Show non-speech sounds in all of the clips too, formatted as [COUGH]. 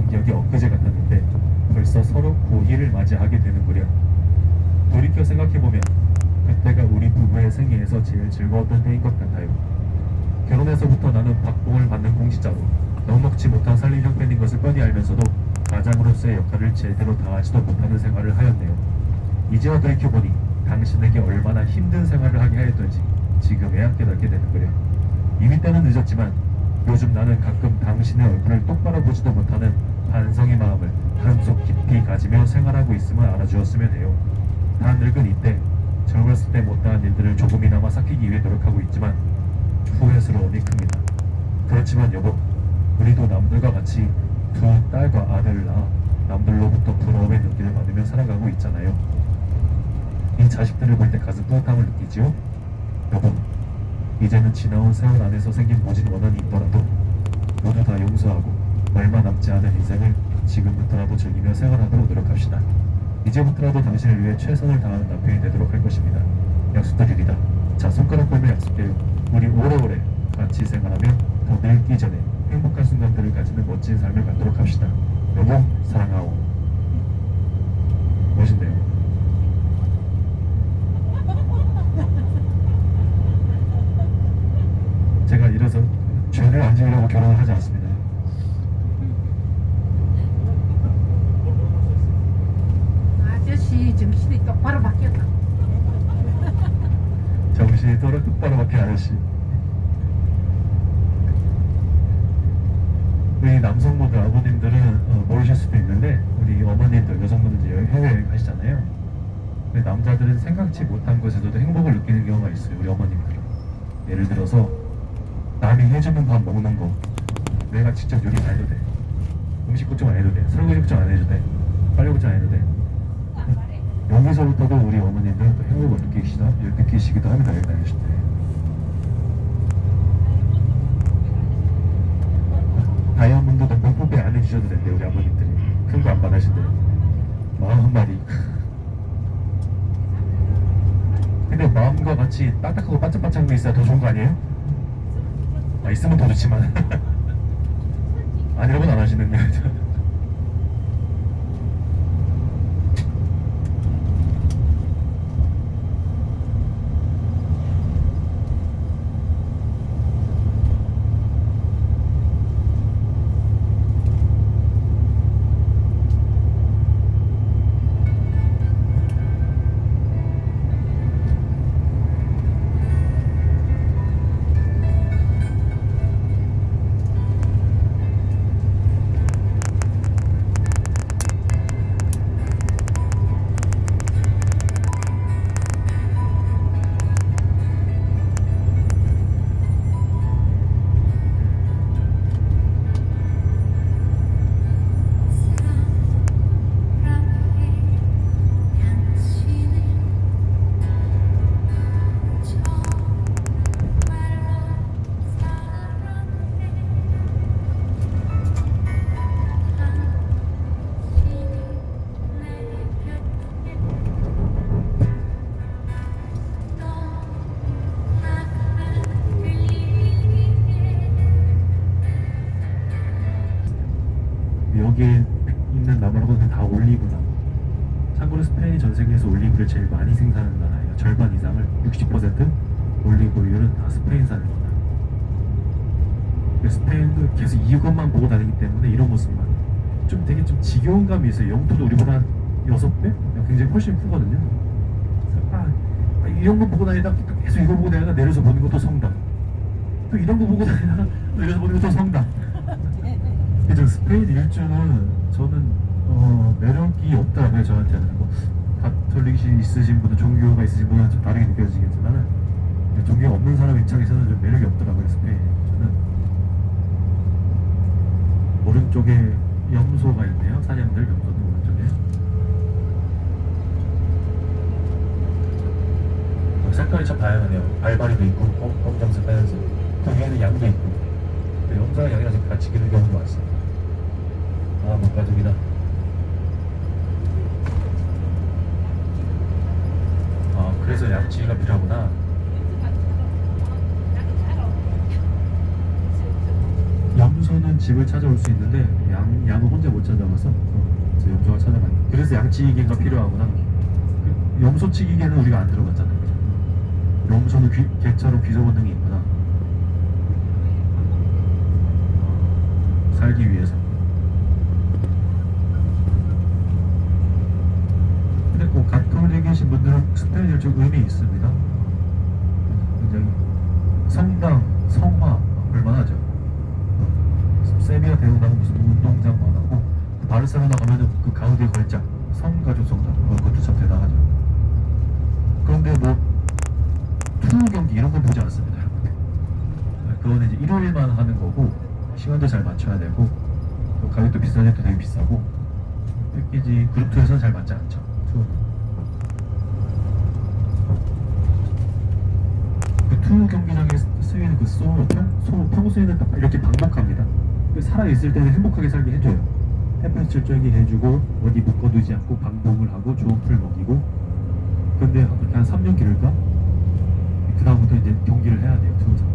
있었던 기억이 엊그제 같았는데 벌써 서로 고희를 맞이하게 되는 무렵 돌이켜 생각해보면 그때가 우리 부부의 생애에서 제일 즐거웠던 때인 것 같아요. 결혼해서부터 나는 박봉을 받는 공시자로 넉넉지 못한 살림 형편인 것을 뻔히 알면서도 가장으로서의 역할을 제대로 다하지도 못하는 생활을 하였네요. 이제와 돌이켜보니 당신에게 얼마나 힘든 생활을 하게 하였던지 지금에야 깨닫게 되는구려. 이미 때는 늦었지만 요즘 나는 가끔 당신의 얼굴을 똑바로 보지도 못하는 반성의 마음을 한속 깊이 가지며 생활하고 있음을 알아주었으면 해요. 다 늙은 이때 젊었을 때 못다한 일들을 조금이나마 삭히기 위해 노력하고 있지만 후회스러움이 큽니다. 그렇지만 여보, 우리도 남들과 같이 두 딸과 아들을 낳아 남들로부터 부러움의 눈길을 받으며 살아가고 있잖아요. 이 자식들을 볼 때 가슴 뿌듯함을 느끼지요? 여보, 이제는 지나온 세월 안에서 생긴 모진 원한이 있더라도 모두 다 용서하고 얼마 남지 않은 인생을 지금부터라도 즐기며 생활하도록 노력합시다. 이제부터라도 당신을 위해 최선을 다하는 남편이 되도록 할 것입니다. 약속드립니다. 자, 손가락 걸며 약속해요. 우리 오래오래 같이 생활하며 더 늙기 전에 행복한 순간들을 가지는 멋진 삶을 갖도록 합시다. 여보, 사랑하오. 멋있네요. 제가 이래서 죄를 안 지으려고 결혼을 하지 않습니다. 아저씨 정신이 똑바로 바뀌었다. 정신이 떨어 아저씨. 우리 남성분들 아버님들은 어, 모르실 수도 있는데 우리 어머님들 여성분들 이제 해외여행 가시잖아요. 근데 남자들은 생각지 못한 것에서도 행복을 느끼는 경우가 있어요. 우리 어머님들은 예를 들어서 남이 해주는 밥 먹는 거 내가 직접 요리 다 해도 돼. 음식 걱정 안 해도 돼. 설거지 걱정 안 해도 돼. 빨래 걱정 안 해도 돼. 여기서부터도 우리 어머님들은 또 행복을 느끼시다, 느끼시기도 합니다. 여기 다니실 때. 다이아몬드도 명품배 안 해 주셔도 된대 우리 아버님들이. 큰 거 안 받으신대 마음 한 마리 근데 마음과 같이 딱딱하고 반짝반짝한 게 있어야 더 좋은 거 아니에요? 아 있으면 더 좋지만. [LAUGHS] 아니라고는 안 하시는데 올리브를 제일 많이 생산하는 나라예요. 절반 이상을 60% 올리브유는 다 스페인산입니다. 스페인도 계속 이것만 보고 다니기 때문에 이런 모습만 좀 되게 좀 지겨운 감이 있어요. 영토도 우리보다 한 6배? 굉장히 훨씬 크거든요. 아, 아, 이런 거 보고 다니다가 또 계속 이거 보고 다니다가 내려서 보는 것도 성당. 또 이런 거 보고 다니다가 또 [LAUGHS] 내려서 보는 것도 성당. [LAUGHS] 그죠 스페인 일주는 저는 어, 매력이 없더라고요 저한테는 뭐가 톨릭이 있으신 분은 종교가 있으신 분은 좀 다르게 느껴지겠지만은 종교가 없는 사람 입장에서는 좀 매력이 없더라고요 스페인 저는 오른쪽에 염소가 있네요. 사냥들 염소는 오른쪽에. 어, 색깔이 참 다양하네요. 발바리도 있고 어, 검정색 하얀색. 그 위에는 양도 있고. 염소랑 양이랑 같이 기는 경우도 많습니다. 아, 목가족이다. 아, 그래서 필요하구나. 염소는 집을 찾아올 수 있는데 양, 양은 혼자 못 들어봤어? 어, 그래서 염소가 찾아간 그래서 양치기계가 필요하구나 그 염소치기계는 우리가 안 들어봤잖아 그죠? 염소는 귀, 개처럼 귀소 본능이 있구나 어, 살기 위해서 근데 꼭 가톨릭에 계신 분들은 스페인어 좀 의미 있습니다 굉장히 성당, 성화 볼만하죠 어, 세비야 대웅당 무슨 운동장 많았고 그 바르셀로나 가면은 그 가우디 걸작 성가족 성당 어, 그것도 참 대단하죠 그런데 뭐투 경기 이런 건 보지 않습니다 네, 그거는 이제 일요일만 하는 거고 시간도 잘 맞춰야 되고 또 가격도 비싸지도 되게 비싸고 패키지 그룹 투에서는 잘 맞지 않죠 투어는 그투 경기장에 쓰이는 그 소, 평, 소 평소에는 딱 이렇게 방목합니다. 그 살아 있을 때는 행복하게 살게 해줘요. 햇볕을 쬐게 해주고 어디 묶어두지 않고 방목을 하고 좋은 풀 먹이고. 근데 그렇게 한 3년 기를까? 그 다음부터 이제 경기를 해야 돼요 투어장.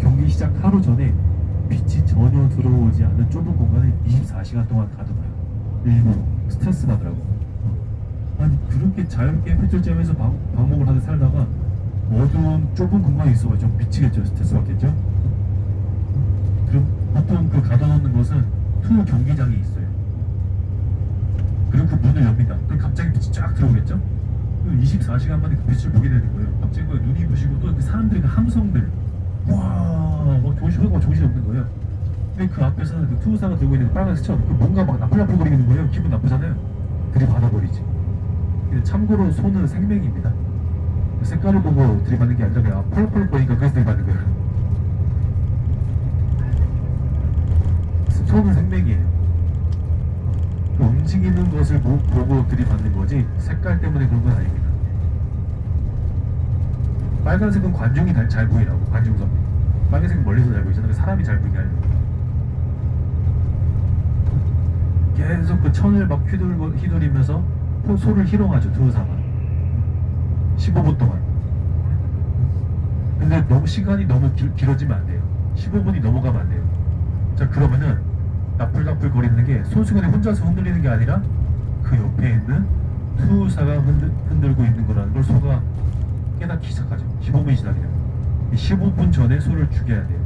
경기 시작 하루 전에 빛이 전혀 들어오지 않는 좁은 공간에 24시간 동안 가둬놔요. 일부러. 스트레스 받으라고 어. 아니 그렇게 자유롭게 햇볕을 쬐면서 방, 방목을 하듯 살다가 어두운 좁은 공간에 있어가지고 좀 미치겠죠 스트레스 받겠죠? 그럼 보통 그 가둬놓는 것은 투 경기장이 있어요. 그리고 그 문을 엽니다. 그럼 갑자기 빛이 쫙 들어오겠죠? 24시간 만에 그 빛을 보게 되는 거예요. 갑자기 막 눈이 부시고 또 그 사람들의 그 함성들. 와 막 정신 하고 정신이 없는 거예요. 근데 그 앞에서는 그 투우사가 들고 있는 그 빨간 스쳐 그 뭔가 막 나풀나풀거리는 거예요. 기분 나쁘잖아요. 들이받아버리지. 근데 참고로 손은 생명입니다. 색깔을 보고 들이받는 게 아니라 그냥 펄펄 거리니까 그래서 들이받는 거예요. 손은 생명이에요. 그 움직이는 것을 보, 보고 들이받는 거지 색깔 때문에 그런 건 아닙니다. 빨간색은 관중이 다- 잘 보이라고 관중석. 빨간색은 멀리서 잘 보이잖아요. 사람이 잘 보이게 하려고. 계속 그 천을 막 휘둘고 휘두리면서 포- 소를 희롱하죠 두사만 15분 동안. 근데 너무 시간이 너무 길, 길어지면 안 돼요. 15분이 넘어가면 안 돼요. 자 그러면은 나풀나풀 거리는 게 손수건이 혼자서 흔들리는 게 아니라 그 옆에 있는 투사가 흔들, 흔들고 있는 거라는 걸 소가 깨닫기 시작하죠. 15분이 지나게. 이 15분 전에 소를 죽여야 돼요.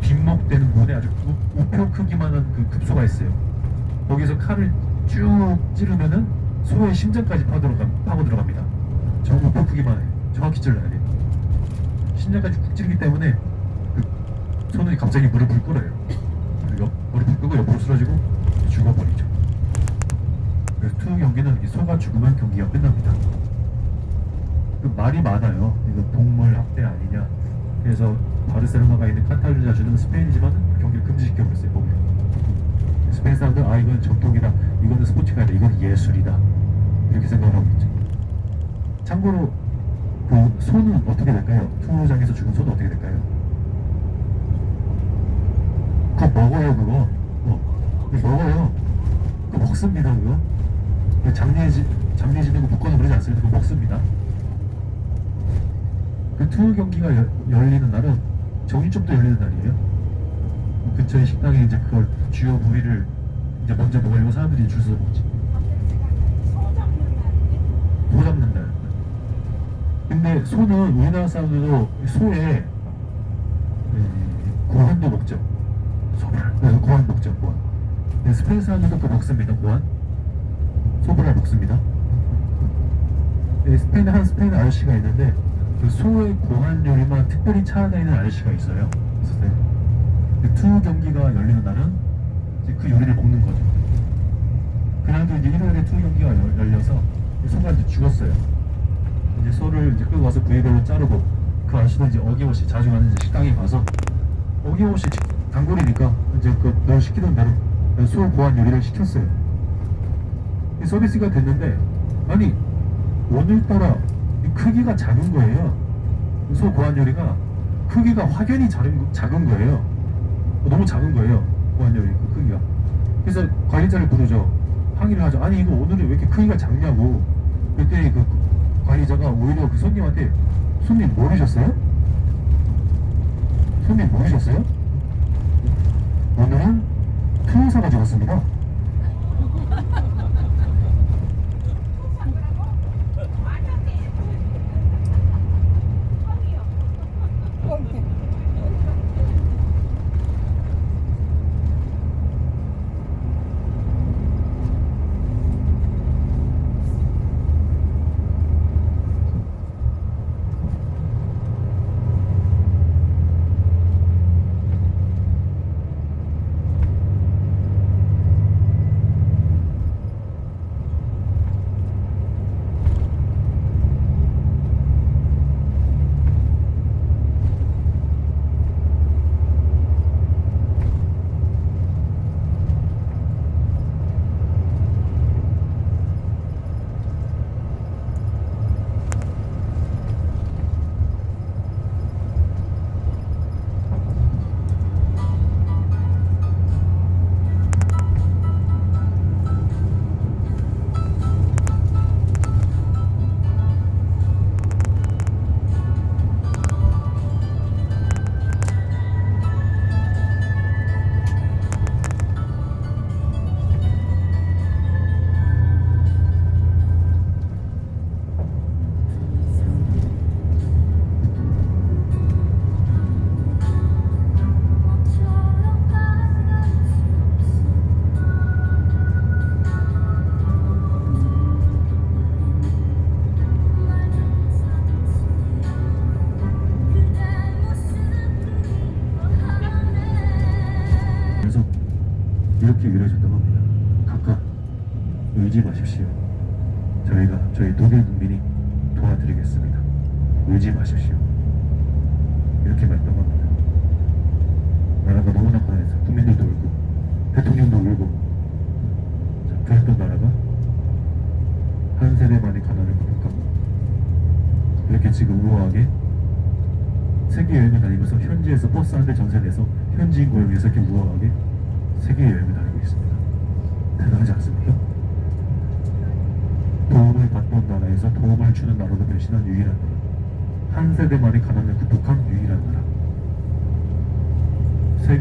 뒷목되는 문에 아주 우, 우표 크기만한 그 급소가 있어요. 거기서 칼을 쭉 찌르면은 소의 심장까지 파 들어가, 파고 들어갑니다. 저 우표 크기만 해. 정확히 찔러야 돼요. 심장까지 쿡 찌르기 때문에 그 소는 갑자기 무릎을 꿇어요. 옆- 무릎을 꿇고 옆으로 쓰러지고 죽어버리죠. 그래서 투 경기는 이 소가 죽으면 경기가 끝납니다. 그 말이 많아요. 이거 동물 학대 아니냐. 그래서 바르셀로나가 있는 카탈루냐 주는 스페인이지만 경기를 금지시켜버렸어요. 보면. 스페인 사람들 아 이건 전통이다. 이거는 스포츠가 아니다. 이건 예술이다. 이렇게 생각을 하고 있죠. 참고로 그 소는 어떻게 될까요? 투장에서 죽은 소는 어떻게 될까요? 그거 먹어요 그거. 어, 먹어요. 그거 먹습니다 그거. 그 장례 지 장례 지내고 묶어서 그러지 않습니다. 그거 먹습니다. 그 투어 경기가 여- 열리는 날은 정일점도 열리는 날이에요. 그 근처의 식당에 이제 그걸 주요 부위를 이제 먼저 먹으려고 사람들이 줄 서서 먹지. 소 잡는 날. 근데 소는 우리나라 사람들도 소에 음, 고환도 먹죠. 소불알. 그래서 고환 먹죠. 고환. 근데 스페인 사람들도 또 먹습니다. 고환. 소불알 먹습니다. 네, 스페인에 한 스페인 아저씨가 있는데 그 소의 고환 요리만 특별히 찾아다니는 아저씨가 있어요. 있었어요. 그투 경기가 열리는 날은 이제 그 요리를 먹는 거죠. 그날도 이제 일요일에 투 경기가 열- 열려서 이 소가 이제 죽었어요. 이제 소를 이제 끌고 와서 부위별로 자르고 그 아저씨도 이제 어김없이 자주 가는 식당에 가서 어김없이 직- 단골이니까 이제 그너 시키던 대로 소 고환 요리를 시켰어요. 이 서비스가 됐는데 아니 오늘따라 이 크기가 작은 거예요. 소 고환 요리가 크기가 확연히 작은, 거- 작은 거예요. 너무 작은 거예요. 고환 요리 그 크기가. 그래서 관리자를 부르죠. 항의를 하죠. 아니 이거 오늘은 왜 이렇게 크기가 작냐고. 그랬더니 그 관리자가 오히려 그 손님한테 손님 모르셨어요? 손님 모르셨어요? 오늘은 큰소가 죽었습니다.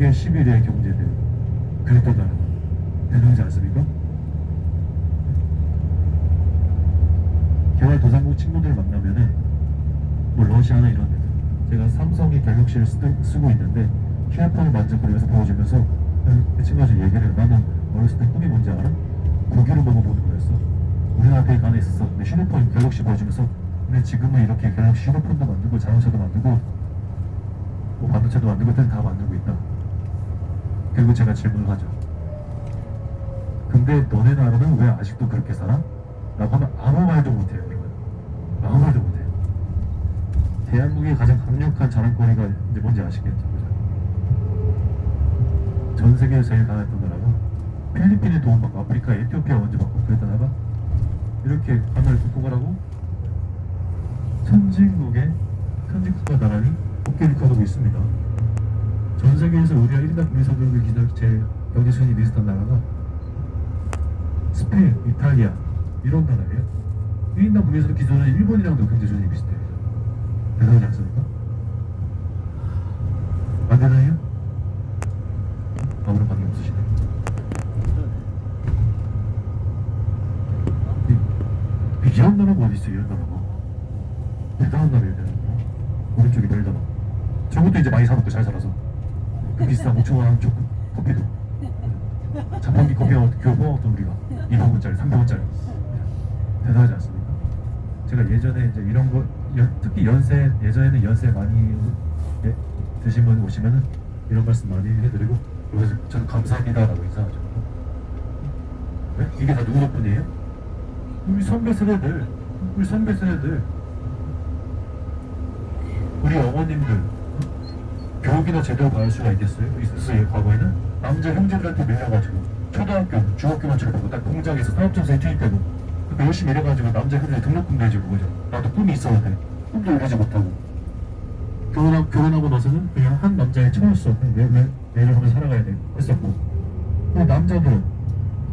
세계 11위의 경제들. 그랬던 나라. 대단하지 않습니까? 개발도상국 친구들 만나면은 뭐 러시아나 이런 데들 제가 삼성의 갤럭시를 쓰, 쓰고 있는데 휴대폰을 만져보면서 보여주면서 그 친구가 얘기를 해요 나는 어렸을 때 꿈이 뭔지 알아? 고기를 먹어보는 거였어 우리나라 되게 가만히 있었어 근데 휴대폰 갤럭시 보여주면서 근데 지금은 이렇게 갤럭시 휴대폰도 만들고 자동차도 만들고 뭐 반도체도 만들고 다 만들고 있다 그리고 제가 질문을 하죠 근데 너네 나라는 왜 아직도 그렇게 살아? 라고 하면 아무 말도 못해요 이건 아무 말도 못해요 대한민국의 가장 강력한 자랑거리가 이제 뭔지 아시겠죠? 그죠? 전 세계에서 제일 강했던 나라가 필리핀에 도움받고 아프리카 에티오피아 먼저 받고 그랬던 나라가 이렇게 가난을 극복을 하고 선진국의 선진국가 나란히 어깨를 걷고 있습니다. 전 세계에서 우리가 1인당 국민 소득을 기준 제 경제 수준이 비슷한 나라가 스페인, 이탈리아 이런 나라예요. 1인당 국민 소득 기준은 일본이랑도 경제 수준이 비슷해요. 대단하지 않습니까? 안 되나요? 아무런 반응 없으시네. 이- 이런 나라가 어디 있어요? 이런 나라가 대단한 나라예요, 대단한 나라. 오른쪽이 벨다나. 저것도 이제 많이 사먹고 잘 살아서 그 비싼 5천 원쪽 커피도 자판기 커피와 겨우 뽑아먹던 우리가 2만 원짜리, 300 원짜리 대단하지 않습니까? 제가 예전에 이제 이런 거 연- 특히 연세 예전에는 연세 많이 예, 드신 분 오시면은 이런 말씀 많이 해드리고 그래서 저는 감사합니다라고 인사하죠. 네? 이게 다 누구 덕분이에요? 우리 선배 세대들, 우리 선배 세대들, 우리 어머님들 어? 교육이나 제대로 받을 수가 있겠어요? 있었어요 과거에는 남자 형제들한테 밀려가지고 초등학교, 중학교만 졸업하고 딱 공장에서 사업장사에 투입되고 그러니까 열심히 일해가지고 남자 형제 등록금 내주고 그죠? 나도 꿈이 있었는데 꿈도 이루지 못하고 결혼하고, 결혼하고 나서는 그냥 한 남자의 처였어 매, 매, 매를 하면서 살아가야 돼 했었고 또 남자도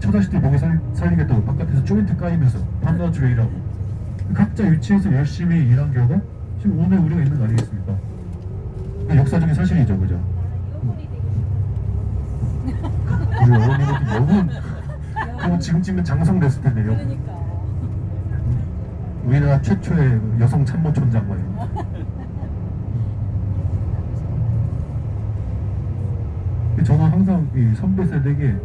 처자식들 먹여 살, 살리겠다고 바깥에서 조인트 까이면서 밤낮으로 일하고 각자 위치에서 열심히 일한 결과 지금 오늘 우리가 있는 거 아니겠습니까? 그 역사적인 사실이죠 그죠? 우리 어머니는 너무 그럼 지금쯤은 장성됐을 텐데 요. 그러니까. 우리나라 최초의 여성 참모총장 말이에요. 저는 항상 이 선배 세대에게.